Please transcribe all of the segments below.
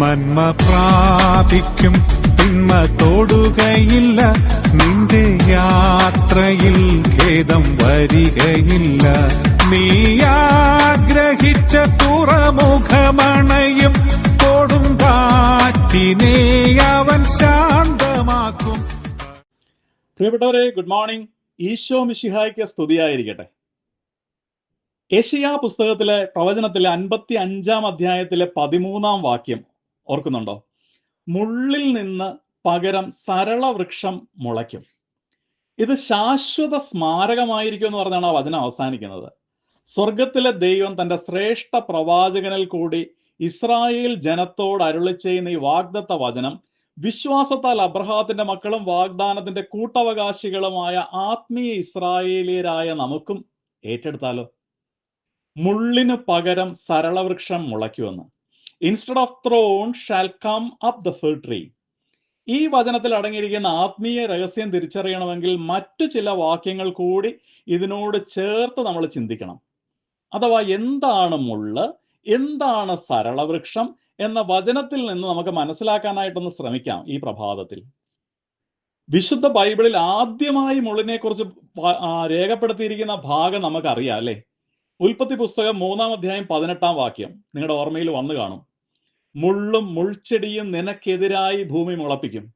നന്മ പ്രാപിക്കും തിന്മ തോടുകയില്ല. നിന്റെ യാത്രയിൽ ഖേദം വരികയില്ല. നീ ആഗ്രഹിച്ച തുറമുഖമണയും കൊടുങ്കാറ്റിനെ അവൻ ശാന്തമാക്കും. പ്രിയപ്പെട്ടവരെ ഗുഡ് മോർണിംഗ് ഈശോ മിഷിഹായ്ക്ക് സ്തുതിയായിരിക്കട്ടെ. ഏഷ്യ പുസ്തകത്തിലെ പ്രവചനത്തിലെ അൻപത്തി അഞ്ചാം അധ്യായത്തിലെ പതിമൂന്നാം വാക്യം ഓർക്കുന്നുണ്ടോ? മുള്ളിൽ നിന്ന് പകരം സരള വൃക്ഷം മുളയ്ക്കും. ഇത് ശാശ്വത സ്മാരകമായിരിക്കും എന്ന് പറഞ്ഞാണ് ആ വചനം അവസാനിക്കുന്നത്. സ്വർഗത്തിലെ ദൈവം തന്റെ ശ്രേഷ്ഠ പ്രവാചകനിൽ കൂടി ഇസ്രായേൽ ജനത്തോട് അരുളി ചെയ്യുന്ന ഈ വാഗ്ദത്ത വചനം വിശ്വാസത്താൽ അബ്രഹാത്തിന്റെ മക്കളും വാഗ്ദാനത്തിന്റെ കൂട്ടവകാശികളുമായ ആത്മീയ ഇസ്രായേലിയരായ നമുക്കും ഏറ്റെടുത്താലോ? മുള്ളിന് പകരം സരളവൃക്ഷം മുളയ്ക്കുമെന്ന്. Instead of thorn shall come up the fir tree ഈ വചനത്തിൽ അടങ്ങിയിരിക്കുന്ന ആത്മീയ രഹസ്യം തിരിച്ചറിയണമെങ്കിൽ മറ്റു ചില വാക്യങ്ങൾ കൂടി ഇതിനോട് ചേർത്ത് നമ്മൾ ചിന്തിക്കണം. അഥവാ എന്താണ് മുള്ള് എന്താണ് സരളവൃക്ഷം എന്ന വചനത്തിൽ നിന്ന് നമുക്ക് മനസ്സിലാക്കാനായിട്ടൊന്ന് ശ്രമിക്കാം ഈ പ്രഭാതത്തിൽ. വിശുദ്ധ ബൈബിളിൽ ആദ്യമായി മുള്ളിനെ കുറിച്ച് രേഖപ്പെടുത്തിയിരിക്കുന്ന ഭാഗം നമുക്കറിയാം അല്ലെ? ഉൽപ്പത്തി പുസ്തകം മൂന്നാം അധ്യായം പതിനെട്ടാം വാക്യം. നിങ്ങളുടെ ഓർമ്മയിൽ വന്നു കാണും. മുള്ളും മുൾച്ചെടിയും നിനക്കെതിരായി ഭൂമി മുളപ്പിക്കും.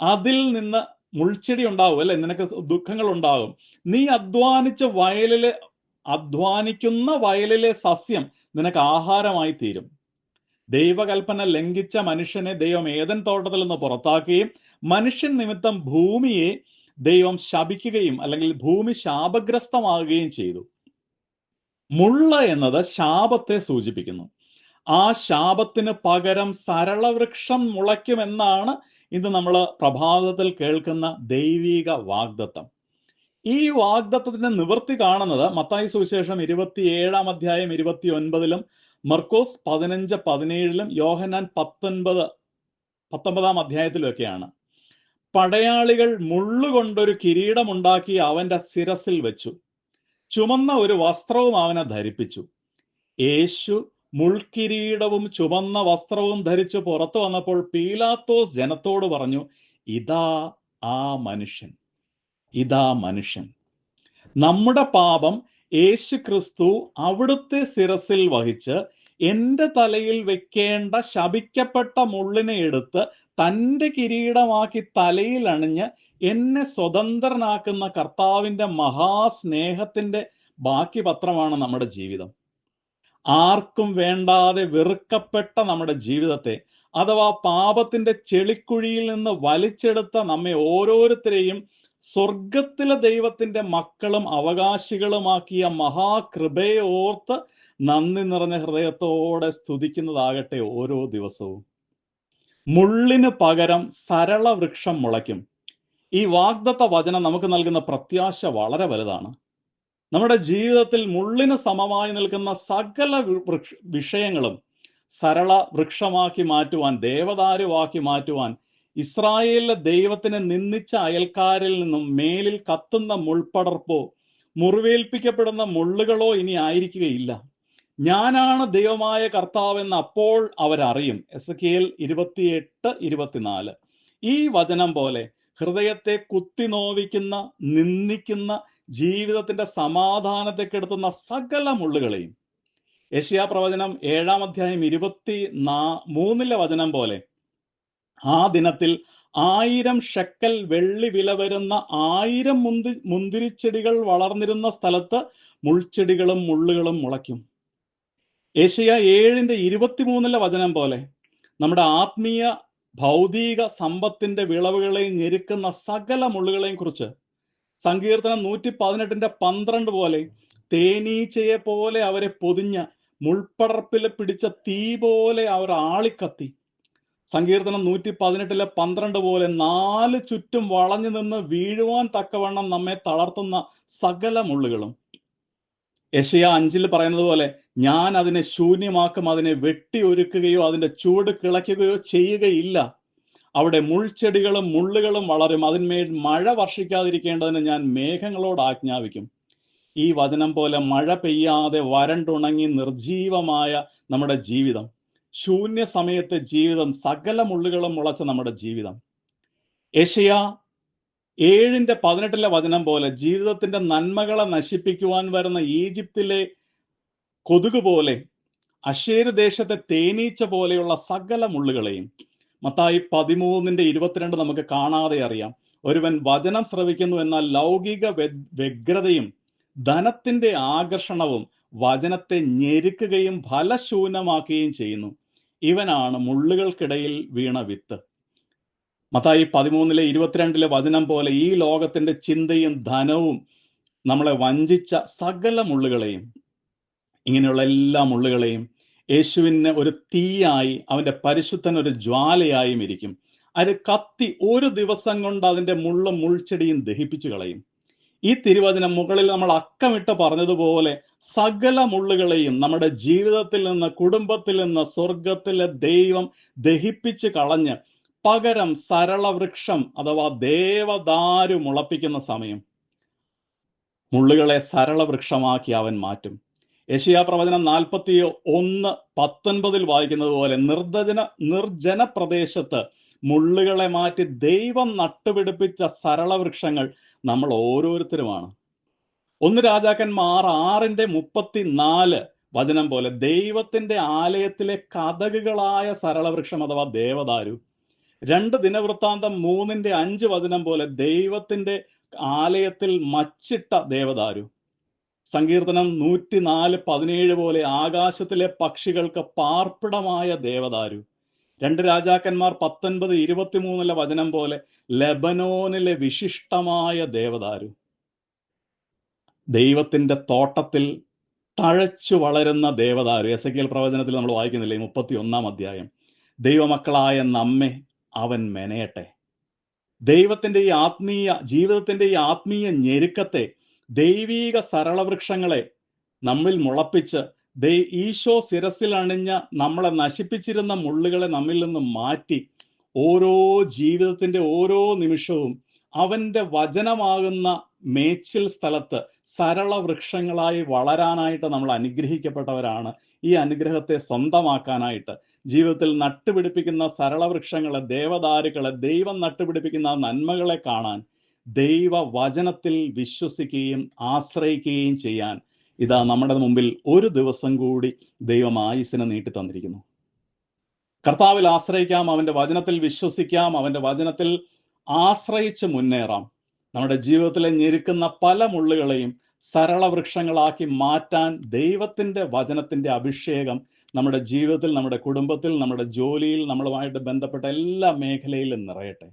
അതിൽ നിന്ന് മുൾച്ചെടി ഉണ്ടാവും അല്ലെ? നിനക്ക് ദുഃഖങ്ങൾ ഉണ്ടാകും നീ അധ്വാനിച്ച വയലിലെ അധ്വാനിക്കുന്ന വയലിലെ സസ്യം നിനക്ക് ആഹാരമായി തീരും. ദൈവകൽപ്പന ലംഘിച്ച മനുഷ്യനെ ദൈവം ഏതൻ തോട്ടത്തിൽ നിന്ന് പുറത്താക്കുകയും മനുഷ്യൻ നിമിത്തം ഭൂമിയെ ദൈവം ശപിക്കുകയും അല്ലെങ്കിൽ ഭൂമി ശാപഗ്രസ്തമാകുകയും ചെയ്തു. മുള്ള എന്നത് ശാപത്തെ സൂചിപ്പിക്കുന്നു. ആ ശാപത്തിന് പകരം സരളവൃക്ഷം മുളയ്ക്കുമെന്നാണ് ഇന്ന് നമ്മൾ പ്രഭാതത്തിൽ കേൾക്കുന്ന ദൈവീക വാഗ്ദത്തം. ഈ വാഗ്ദത്തത്തിന്റെ നിവൃത്തി കാണുന്നത് മത്തായി സുവിശേഷം ഇരുപത്തിയേഴാം അധ്യായം ഇരുപത്തി ഒൻപതിലും മർക്കോസ് പതിനഞ്ച് പതിനേഴിലും യോഹനാൻ പത്തൊൻപത് പത്തൊമ്പതാം അധ്യായത്തിലൊക്കെയാണ്. പടയാളികൾ മുള്ളുകൊണ്ടൊരു കിരീടമുണ്ടാക്കി അവന്റെ ശിരസിൽ വെച്ചു. ചുമന്ന ഒരു വസ്ത്രവും അവനെ ധരിപ്പിച്ചു. യേശു മുൾക്കിരീടവും ചുമന്ന വസ്ത്രവും ധരിച്ചു പുറത്തു വന്നപ്പോൾ പീലാത്തോസ് ജനത്തോട് പറഞ്ഞു ഇതാ ആ മനുഷ്യൻ ഇതാ മനുഷ്യൻ. നമ്മുടെ പാപം യേശു ക്രിസ്തു അവിടുത്തെ ശിരസിൽ വഹിച്ച് എന്റെ തലയിൽ വെക്കേണ്ട ശപിക്കപ്പെട്ട മുള്ളിനെ എടുത്ത് തന്റെ കിരീടമാക്കി തലയിൽ അണിഞ്ഞ് എന്നെ സ്വതന്ത്രനാക്കുന്ന കർത്താവിന്റെ മഹാസ്നേഹത്തിന്റെ ബാക്കി പത്രമാണ് നമ്മുടെ ജീവിതം. ആർക്കും വേണ്ടാതെ വെറുക്കപ്പെട്ട നമ്മുടെ ജീവിതത്തെ അഥവാ പാപത്തിന്റെ ചെളിക്കുഴിയിൽ നിന്ന് വലിച്ചെടുത്ത നമ്മെ ഓരോരുത്തരെയും സ്വർഗത്തിലെ ദൈവത്തിന്റെ മക്കളും അവകാശികളുമാക്കിയ മഹാകൃപയെ ഓർത്ത് നന്ദി നിറഞ്ഞ ഹൃദയത്തോടെ സ്തുതിക്കുന്നതാകട്ടെ ഓരോ ദിവസവും. മുള്ളിന് പകരം സരള വൃക്ഷം മുളയ്ക്കും. ഈ വാഗ്ദത്ത വചനം നമുക്ക് നൽകുന്ന പ്രത്യാശ വളരെ വലുതാണ്. നമ്മുടെ ജീവിതത്തിൽ മുള്ളിന് സമമായി നിൽക്കുന്ന സകല വിഷയങ്ങളും സരള വൃക്ഷമാക്കി മാറ്റുവാൻ ദേവദാരുവാക്കി മാറ്റുവാൻ ഇസ്രായേലിലെ ദൈവത്തിനെ നിന്ദിച്ച അയൽക്കാരിൽ നിന്നും മേലിൽ കത്തുന്ന മുൾപ്പടർപ്പോ മുറിവേൽപ്പിക്കപ്പെടുന്ന മുള്ളുകളോ ഇനി ആയിരിക്കുകയില്ല. ഞാനാണ് ദൈവമായ കർത്താവെന്ന് അപ്പോൾ അവരറിയും. എസ് കെ എൽ ഇരുപത്തിയെട്ട് ഇരുപത്തിനാല്. ഈ വചനം പോലെ ഹൃദയത്തെ കുത്തി നോവിക്കുന്ന നിന്ദിക്കുന്ന ജീവിതത്തിന്റെ സമാധാനത്തെ കെടുത്തുന്ന സകല മുള്ളുകളെയും. യശയാ പ്രവചനം ഏഴാം അധ്യായം ഇരുപത്തി നാ മൂന്നിലെ വചനം പോലെ ആ ദിനത്തിൽ ആയിരം ഷെക്കൽ വെള്ളി വില വരുന്ന ആയിരം മുന്തി മുന്തിരിച്ചെടികൾ വളർന്നിരുന്ന സ്ഥലത്ത് മുൾച്ചെടികളും മുള്ളുകളും മുളയ്ക്കും. ഏഷ്യ ഏഴിന്റെ ഇരുപത്തിമൂന്നിലെ വചനം പോലെ നമ്മുടെ ആത്മീയ ഭൗതിക സമ്പത്തിന്റെ വിളവുകളെയും ഞെരുക്കുന്ന സകല മുള്ളുകളെയും കുറിച്ച് സങ്കീർത്തനം നൂറ്റി പതിനെട്ടിന്റെ പന്ത്രണ്ട് പോലെ തേനീച്ചയെ പോലെ അവരെ പൊതിഞ്ഞ മുൾപ്പടർപ്പിൽ പിടിച്ച തീ പോലെ അവർ ആളിക്കത്തി. സങ്കീർത്തനം നൂറ്റി പതിനെട്ടിലെ പന്ത്രണ്ട് പോലെ നാല് ചുറ്റും വളഞ്ഞു നിന്ന് വീഴുവാൻ തക്കവണ്ണം നമ്മെ തളർത്തുന്ന സകല മുള്ളുകളും. യഷയ അഞ്ചിൽ പറയുന്നത് പോലെ ഞാൻ അതിനെ ശൂന്യമാക്കും അതിനെ വെട്ടി ഒരുക്കുകയോ അതിന്റെ ചൂട് കിളയ്ക്കുകയോ ചെയ്യുകയില്ല. അവിടെ മുൾച്ചെടികളും മുള്ളുകളും വളരും. അതിന്മേൽ മഴ വർഷിക്കാതിരിക്കേണ്ടതിന് ഞാൻ മേഘങ്ങളോട് ആജ്ഞാപിക്കും. ഈ വചനം പോലെ മഴ പെയ്യാതെ വരണ്ടുണങ്ങി നിർജീവമായ നമ്മുടെ ജീവിതം. ശൂന്യ സമയത്തെ ജീവിതം സകല മുള്ളുകളും മുളച്ച നമ്മുടെ ജീവിതം. ഏഷ്യ ഏഴിന്റെ പതിനെട്ടിലെ വചനം പോലെ ജീവിതത്തിന്റെ നന്മകളെ നശിപ്പിക്കുവാൻ വരുന്ന ഈജിപ്തിലെ കൊതുക് പോലെ അശേര് ദേശത്തെ തേനീച്ച പോലെയുള്ള സകല മുള്ളുകളെയും മത്തായി പതിമൂന്നിന്റെ ഇരുപത്തിരണ്ട് നമുക്ക് കാണാതെ അറിയാം. ഒരുവൻ വചനം ശ്രവിക്കുന്നു എന്നാൽ ലൗകിക വ്യ- വ്യഗ്രതയും ധനത്തിന്റെ ആകർഷണവും വചനത്തെ ഞെരുക്കുകയും ഫലശൂന്യമാക്കുകയും ചെയ്യുന്നു. ഇവനാണ് മുള്ളുകൾക്കിടയിൽ വീണ വിത്ത്. മത്തായി പതിമൂന്നിലെ ഇരുപത്തിരണ്ടിലെ വചനം പോലെ ഈ ലോകത്തിന്റെ ചിന്തയും ധനവും നമ്മളെ വഞ്ചിച്ച സകല മുള്ളുകളെയും ഇങ്ങനെയുള്ള എല്ലാ മുള്ളുകളെയും യേശുവിന് ഒരു തീയായി അവന്റെ പരിശുദ്ധൻ ഒരു ജ്വാലയായും ഇരിക്കും. അത് കത്തി ഒരു ദിവസം കൊണ്ട് അതിന്റെ മുള്ളും മുൾച്ചെടിയും ദഹിപ്പിച്ചു കളയും. ഈ തിരുവചനം മുകളിൽ നമ്മൾ അക്കമിട്ട് പറഞ്ഞതുപോലെ സകല മുള്ളുകളെയും നമ്മുടെ ജീവിതത്തിൽ നിന്ന് കുടുംബത്തിൽ നിന്ന് സ്വർഗത്തിലെ ദൈവം ദഹിപ്പിച്ച് കളഞ്ഞ് പകരം സരളവൃക്ഷം അഥവാ ദേവദാരു മുളപ്പിക്കുന്ന സമയം മുള്ളുകളെ സരളവൃക്ഷമാക്കി അവൻ മാറ്റും. യശയാ പ്രവചനം നാൽപ്പത്തി ഒന്ന് പത്തൊൻപതിൽ വായിക്കുന്നത് പോലെ നിർജന പ്രദേശത്ത് മുള്ളുകളെ മാറ്റി ദൈവം നട്ടുപിടിപ്പിച്ച സരള വൃക്ഷങ്ങൾ നമ്മൾ ഓരോരുത്തരുമാണ്. ഒന്ന് രാജാക്കന്മാർ ആറിന്റെ മുപ്പത്തിനാല് വചനം പോലെ ദൈവത്തിന്റെ ആലയത്തിലെ കഥകുകളായ സരളവൃക്ഷം അഥവാ ദേവദാരു. രണ്ട് ദിനവൃത്താന്തം മൂന്നിന്റെ അഞ്ച് വചനം പോലെ ദൈവത്തിന്റെ ആലയത്തിൽ മച്ചിട്ട ദേവദാരു. സങ്കീർത്തനം നൂറ്റിനാല് പതിനേഴ് പോലെ ആകാശത്തിലെ പക്ഷികൾക്ക് പാർപ്പിടമായ ദേവദാരു. രണ്ട് രാജാക്കന്മാർ പത്തൊൻപത് ഇരുപത്തിമൂന്നിലെ വചനം പോലെ ലെബനോനിലെ വിശിഷ്ടമായ ദേവദാരു. ദൈവത്തിന്റെ തോട്ടത്തിൽ തഴച്ചു വളരുന്ന ദേവദാരു. എസ് എ പ്രവചനത്തിൽ നമ്മൾ വായിക്കുന്നില്ലേ? മുപ്പത്തി ഒന്നാം അധ്യായം. ദൈവമക്കളായ നമ്മെ അവൻ മെനയട്ടെ. ദൈവത്തിന്റെ ഈ ആത്മീയ ജീവിതത്തിന്റെ ഈ ആത്മീയ ഞെരുക്കത്തെ ദൈവീക സരളവൃക്ഷങ്ങളെ നമ്മിൽ മുളപ്പിച്ച് ദൈ ഈശോ ശിരസിൽ അണിഞ്ഞ നമ്മളെ നശിപ്പിച്ചിരുന്ന മുള്ളുകളെ നമ്മിൽ നിന്ന് മാറ്റി ഓരോ ജീവിതത്തിന്റെ ഓരോ നിമിഷവും അവന്റെ വചനമാകുന്ന മേച്ചിൽ സ്ഥലത്ത് സരള വൃക്ഷങ്ങളായി വളരാനായിട്ട് നമ്മൾ അനുഗ്രഹിക്കപ്പെട്ടവരാണ്. ഈ അനുഗ്രഹത്തെ സ്വന്തമാക്കാനായിട്ട് ജീവിതത്തിൽ നട്ടുപിടിപ്പിക്കുന്ന സരള വൃക്ഷങ്ങളെ ദേവദാരുക്കളെ ദൈവം നട്ടുപിടിപ്പിക്കുന്ന നന്മകളെ കാണാൻ ദൈവ വചനത്തിൽ വിശ്വസിക്കുകയും ആശ്രയിക്കുകയും ചെയ്യാൻ ഇതാ നമ്മുടെ മുമ്പിൽ ഒരു ദിവസം കൂടി ദൈവം ആയുസിനെ നീട്ടി തന്നിരിക്കുന്നു. കർത്താവിൽ ആശ്രയിക്കാം അവന്റെ വചനത്തിൽ വിശ്വസിക്കാം അവന്റെ വചനത്തിൽ ആശ്രയിച്ച് മുന്നേറാം. നമ്മുടെ ജീവിതത്തിലെ ഞെരുക്കുന്ന പല മുള്ളുകളെയും സരള വൃക്ഷങ്ങളാക്കി മാറ്റാൻ ദൈവത്തിന്റെ വചനത്തിന്റെ അഭിഷേകം നമ്മുടെ ജീവിതത്തിൽ നമ്മുടെ കുടുംബത്തിൽ നമ്മുടെ ജോലിയിൽ നമ്മളുമായിട്ട് ബന്ധപ്പെട്ട എല്ലാ മേഖലയിലും നിറയട്ടെ.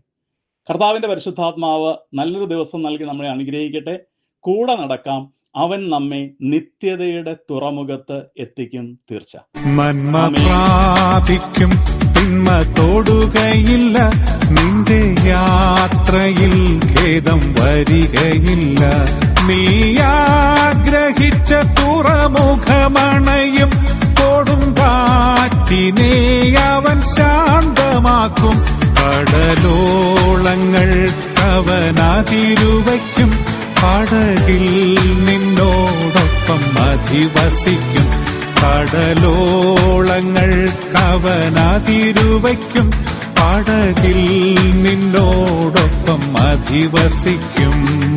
കർത്താവിന്റെ പരിശുദ്ധാത്മാവ് നല്ലൊരു ദിവസം നൽകി നമ്മളെ അനുഗ്രഹിക്കട്ടെ. കൂടെ നടക്കാം. അവൻ നമ്മെ നിത്യതയുടെ തുറമുഖത്ത് എത്തിക്കും തീർച്ച. നന്മ പ്രാപിക്കും തിന്മ തൊടുകയില്ല നിന്റെ യാത്രയിൽ ഖേദം വരികയില്ല. നീ ആഗ്രഹിച്ച തുറമുഖമണയും കൊടുങ്കാറ്റിനെ അവൻ ശാന്തമാക്കും. കടലോളങ്ങൾ കവനാതിരുവയ്ക്കും. പടകിൽ നിന്നോടൊപ്പം അധിവസിക്കും. കടലോളങ്ങൾ കവനാതിരുവയ്ക്കും. പടകിൽ നിന്നോടൊപ്പം അധിവസിക്കും.